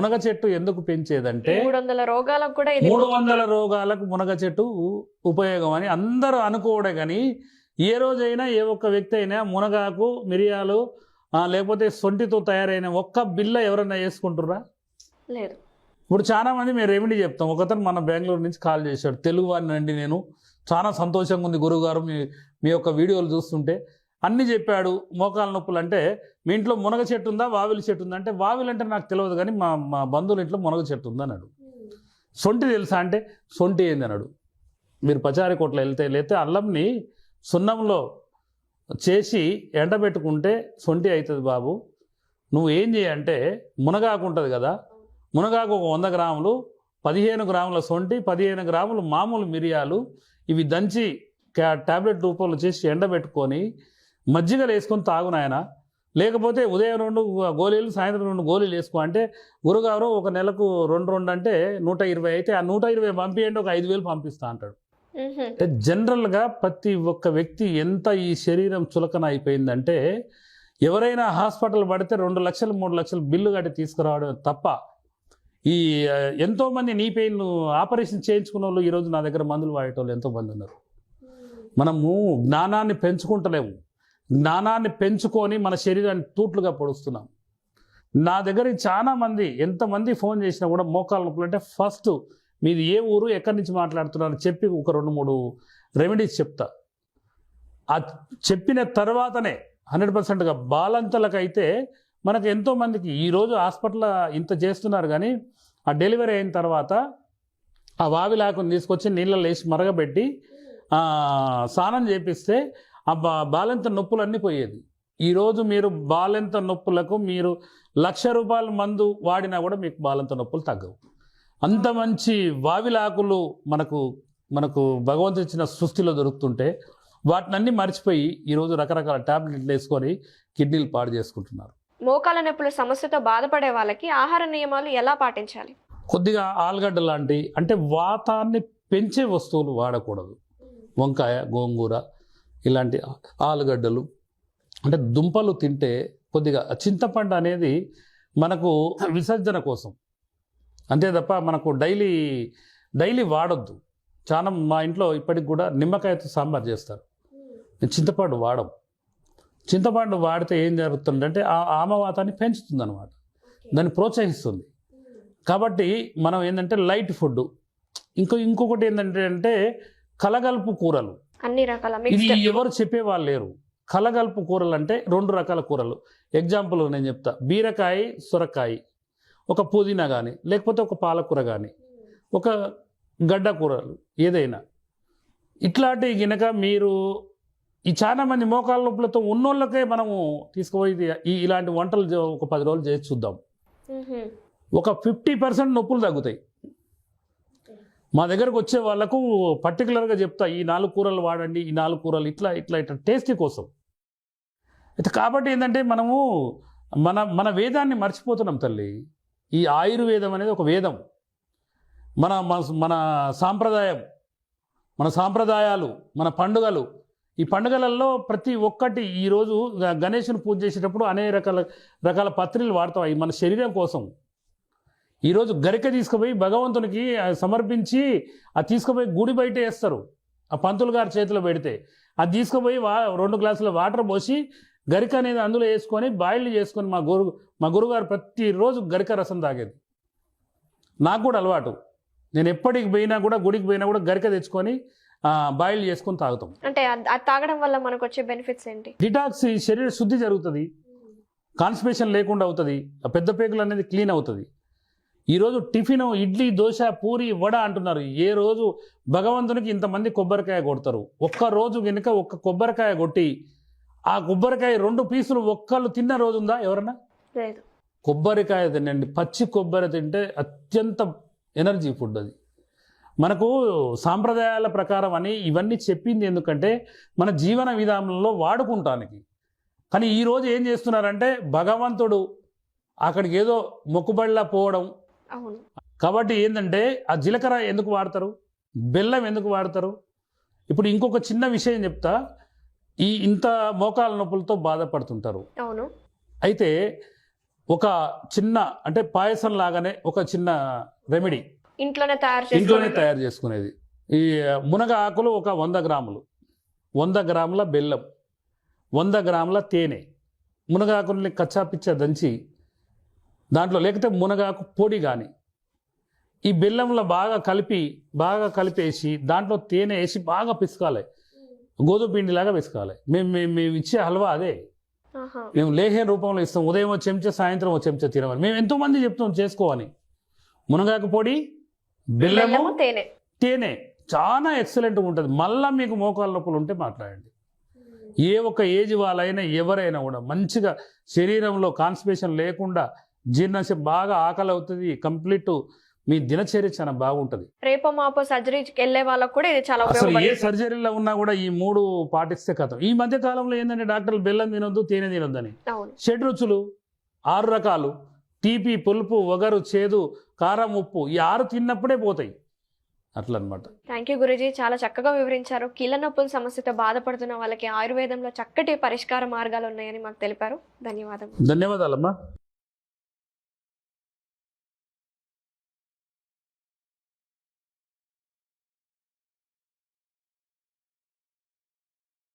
మునగ చెట్టు ఎందుకు పెంచేదంటే మూడు వందల రోగాలకు కూడా మూడు వందల రోగాలకు మునగ చెట్టు ఉపయోగం అని అందరూ అనుకోవడే కానీ ఏ రోజైనా ఏ ఒక్క వ్యక్తి అయినా మునగాకు మిరియాలు లేకపోతే సొంటితో తయారైన ఒక్క బిల్ల ఎవరైనా వేసుకుంటుర్రా? లేదు. ఇప్పుడు చాలా మంది మేము రెమెడీ చెప్తాం. ఒకతను మన బెంగళూరు నుంచి కాల్ చేశాడు. తెలుగు వాడిని అండి నేను. చాలా సంతోషంగా ఉంది గురువుగారు. మీ మీ యొక్క వీడియోలు చూస్తుంటే అన్ని చెప్పాడు మోకాల నొప్పులు అంటే మీ ఇంట్లో మునగ చెట్టు ఉందా? వావిలి చెట్టు ఉందా? అంటే వావిలి అంటే నాకు తెలియదు కానీ మా మా బంధువుల ఇంట్లో మునగ చెట్టు ఉంది అన్నాడు. సొంటి తెలుసా అంటే సొంటి ఏంది? అన్నాడు. మీరు పచారి కోట్ల వెళ్తే లేతే అల్లంని సున్నంలో చేసి ఎండబెట్టుకుంటే సొంటి అవుతుంది బాబు. నువ్వు ఏం చేయంటే మునగాకు ఉంటుంది కదా మునగాకు ఒక వంద గ్రాములు పదిహేను గ్రాముల సొంటి పదిహేను గ్రాములు మామూలు మిరియాలు ఇవి దంచి టాబ్లెట్ రూపంలో చేసి ఎండబెట్టుకొని మజ్జిగలు వేసుకొని తాగు నాయన. లేకపోతే ఉదయం రెండు గోళీలు సాయంత్రం రెండు గోళీలు వేసుకో. అంటే గురుగారు ఒక నెలకు రెండు రెండు అంటే నూట ఇరవై అయితే ఆ నూట ఇరవై పంపియండి ఒక ఐదు వేలు పంపిస్తా అంటాడు. అంటే జనరల్గా ప్రతి ఒక్క వ్యక్తి ఎంత ఈ శరీరం చులకన అయిపోయిందంటే ఎవరైనా హాస్పిటల్ పడితే రెండు లక్షలు మూడు లక్షలు బిల్లు కట్టి తీసుకురావడం తప్ప ఈ ఎంతోమంది నీ పెయిన్ ఆపరేషన్ చేయించుకున్న వాళ్ళు ఈరోజు నా దగ్గర మందులు వాడేటోళ్ళు ఎంతోమంది ఉన్నారు. మనము జ్ఞానాన్ని పెంచుకుంటలేము. జ్ఞానాన్ని పెంచుకొని మన శరీరాన్ని తూట్లుగా పొడుస్తున్నాం. నా దగ్గర చాలామంది ఎంతమంది ఫోన్ చేసినా కూడా మోకాలు నొప్పులు అంటే ఫస్ట్ మీది ఏ ఊరు ఎక్కడి నుంచి మాట్లాడుతున్నారు చెప్పి ఒక రెండు మూడు రెమెడీస్ చెప్తా. ఆ చెప్పిన తర్వాతనే హండ్రెడ్ పర్సెంట్గా బాలంతలకైతే మనకు ఎంతోమందికి ఈరోజు హాస్పిటల్ ఇంత చేస్తున్నారు కానీ ఆ డెలివరీ అయిన తర్వాత ఆ వావిలాకుని తీసుకొచ్చి నీళ్ళలో వేసి మరగబెట్టి స్నానం చేపిస్తే ఆ బా బాలెంత నొప్పులన్నీ పోయేది. ఈరోజు మీరు బాలెంత నొప్పులకు మీరు లక్ష రూపాయల మందు వాడినా కూడా మీకు బాలెంత నొప్పులు తగ్గవు. అంత మంచి వావిలాకులు మనకు మనకు భగవంతు ఇచ్చిన సృష్టిలో దొరుకుతుంటే వాటినన్నీ మర్చిపోయి ఈరోజు రకరకాల టాబ్లెట్లు వేసుకొని కిడ్నీలు పాడు చేసుకుంటున్నారు. మోకాల నొప్పుల సమస్యతో బాధపడే వాళ్ళకి ఆహార నియమాలు ఎలా పాటించాలి? కొద్దిగా ఆలుగడ్డ లాంటి అంటే వాతాన్ని పెంచే వస్తువులు వాడకూడదు. వంకాయ గోంగూర ఇలాంటి ఆలుగడ్డలు. అంటే దుంపలు తింటే కొద్దిగా చింతపండు అనేది మనకు విసర్జన కోసం. అంతే తప్ప మనకు డైలీ డైలీ వాడొద్దు. చాలా మా ఇంట్లో ఇప్పటికి కూడా నిమ్మకాయతో సాంబార్ చేస్తారు. చింతపండు వాడం చింతపండు వాడితే ఏం జరుగుతుందంటే ఆ ఆమవాతాన్ని పెంచుతుంది అనమాట దాన్ని ప్రోత్సహిస్తుంది. కాబట్టి మనం ఏంటంటే లైట్ ఫుడ్ ఇంకో ఇంకొకటి ఏంటంటే అంటే కలగలుపు కూరలు. అన్ని రకాల ఇది ఎవరు చెప్పేవాళ్ళు లేరు. కలగలుపు కూరలు అంటే రెండు రకాల కూరలు. ఎగ్జాంపుల్ నేను చెప్తా. బీరకాయ సొరకాయ. ఒక పుదీనా కానీ లేకపోతే ఒక పాలకూర కానీ ఒక గడ్డ కూరలు ఏదైనా. ఇట్లాంటి గినక మీరు ఈ చాలా మంది మోకాళ్ళ నొప్పులతో ఉన్నోళ్ళకే మనము తీసుకుపోయి ఈ ఇలాంటి వంటలు ఒక పది రోజులు చేసి చూద్దాం. ఒక ఫిఫ్టీ పర్సెంట్ నొప్పులు తగ్గుతాయి. మా దగ్గరకు వచ్చే వాళ్ళకు పర్టికులర్గా చెప్తా ఈ నాలుగు కూరలు వాడండి ఈ నాలుగు కూరలు ఇట్లా ఇట్లా ఇట్లా టేస్టీ కోసం. అయితే కాబట్టి ఏంటంటే మనము మన మన వేదాన్ని మర్చిపోతున్నాం తల్లి. ఈ ఆయుర్వేదం అనేది ఒక వేదం. మన మన- మన సాంప్రదాయం మన సాంప్రదాయాలు మన పండుగలు. ఈ పండుగలలో ప్రతి ఒక్కటి ఈరోజు గణేషుని పూజ చేసేటప్పుడు అనేక రకాల రకాల పత్రికలు వాడతాం. అవి మన శరీరం కోసం. ఈరోజు గరిక తీసుకుపోయి భగవంతునికి సమర్పించి ఆ తీసుకుపోయి గుడి బయట వేస్తారు. ఆ పంతులు గారి చేతిలో పెడితే. అది తీసుకుపోయి వా రెండు గ్లాసుల వాటర్ పోసి గరిక అనేది అందులో వేసుకొని బాయిల్ చేసుకొని మా గురు మా గురుగారు ప్రతిరోజు గరిక రసం తాగేది. నాకు కూడా అలవాటు. నేను ఎప్పటికి పోయినా కూడా గుడికి పోయినా కూడా గరిక తెచ్చుకొని బాయిల్ చేసుకొని తాగుతాం. అంటే అద్- తాగడం వల్ల మనకు వచ్చే బెనిఫిట్స్ ఏంటి? డిటాక్స్ శరీర శుద్ధి జరుగుతుంది. కాన్స్టిపేషన్ లేకుండా అవుతుంది. ఆ పెద్ద పేగులు అనేది క్లీన్ అవుతుంది. ఈరోజు టిఫిన్ ఇడ్లీ దోశ పూరి వడ అంటున్నారు. ఏ రోజు భగవంతునికి ఇంతమంది కొబ్బరికాయ కొడతారు? ఒక్క రోజు కనుక ఒక్క కొబ్బరికాయ కొట్టి ఆ కొబ్బరికాయ రెండు పీసులు ఒక్కళ్ళు తిన్న రోజు ఉందా ఎవరన్నా? లేదు. కొబ్బరికాయ తినండి. పచ్చి కొబ్బరి తింటే అత్యంత ఎనర్జీ ఫుడ్ అది. మనకు సాంప్రదాయాల ప్రకారం అని ఇవన్నీ చెప్పింది ఎందుకంటే మన జీవన విధానంలో వాడుకుంటానికి. కానీ ఈరోజు ఏం చేస్తున్నారంటే భగవంతుడు అక్కడికి ఏదో మొక్కుబడిలా పోవడం కాబట్టి ఏంటంటే ఆ జీలకర్ర ఎందుకు వాడతారు? బెల్లం ఎందుకు వాడతారు? ఇప్పుడు ఇంకొక చిన్న విషయం చెప్తా. ఈ ఇంత మోకాల నొప్పులతో బాధపడుతుంటారు. అవును. అయితే ఒక చిన్న అంటే పాయసం లాగానే ఒక చిన్న రెమెడీ ఇంట్లోనే తయారు ఇంట్లోనే తయారు చేసుకునేది. ఈ మునగ ఆకులు ఒక వంద గ్రాములు. వంద గ్రాముల బెల్లం. వంద గ్రాముల తేనె. మునగాకుల్ని కచ్చాపిచ్చ దంచి దాంట్లో లేకపోతే మునగాకు పొడి కానీ ఈ బెల్లంలో బాగా కలిపి బాగా కలిపేసి దాంట్లో తేనె వేసి బాగా పిసకాలి. గోధుమ పిండిలాగా పిసకాలి. మేము మేము మేము ఇచ్చే హల్వా అదే. మేము లేహే రూపంలో ఇస్తాం. ఉదయం ఒక చెంచా సాయంత్రం ఒక చెంచా తినమని. మేము ఎంతో మంది చెప్తాం చేసుకోవాలి మునగాకు పొడి బెల్లము తేనె. తేనె. చాలా ఎక్సలెంట్గా ఉంటుంది. మళ్ళీ మీకు మోకాళ్ళ నొప్పులు ఉంటే మాట్లాడండి. ఏ ఒక్క ఏజ్ వాళ్ళైనా ఎవరైనా కూడా మంచిగా శరీరంలో కాన్స్టిపేషన్ లేకుండా జీర్ణశక్తి బాగా ఆకలి అవుతుంది కంప్లీట్ మీ దినచర్య చాలా బాగుంటుంది. రేపో మాపో సర్జరీకి వెళ్ళే వాళ్ళకు కూడా ఇది చాలా అసలు ఏ సర్జరీలో ఉన్నా కూడా ఈ మూడు పాటిస్తే కథం. ఈ మధ్య కాలంలో ఏంటంటే డాక్టర్లు బెల్లం తినొద్దు తేనె తినొద్దని. షడ్ రుచులు ఆరు రకాలు. తీపి పులుపు వగరు చేదు కారం ఉప్పు ఈ ఆరు తిన్నప్పుడే పోతాయి. అట్లా అనమాట థ్యాంక్ యూ గురుజీ. చాలా చక్కగా వివరించారు. కీళ్ళ నొప్పుల సమస్యతో బాధపడుతున్న వాళ్ళకి ఆయుర్వేదంలో చక్కటి పరిష్కార మార్గాలు ఉన్నాయని మాకు తెలిపారు. ధన్యవాదాలు ధన్యవాదాలమ్మా.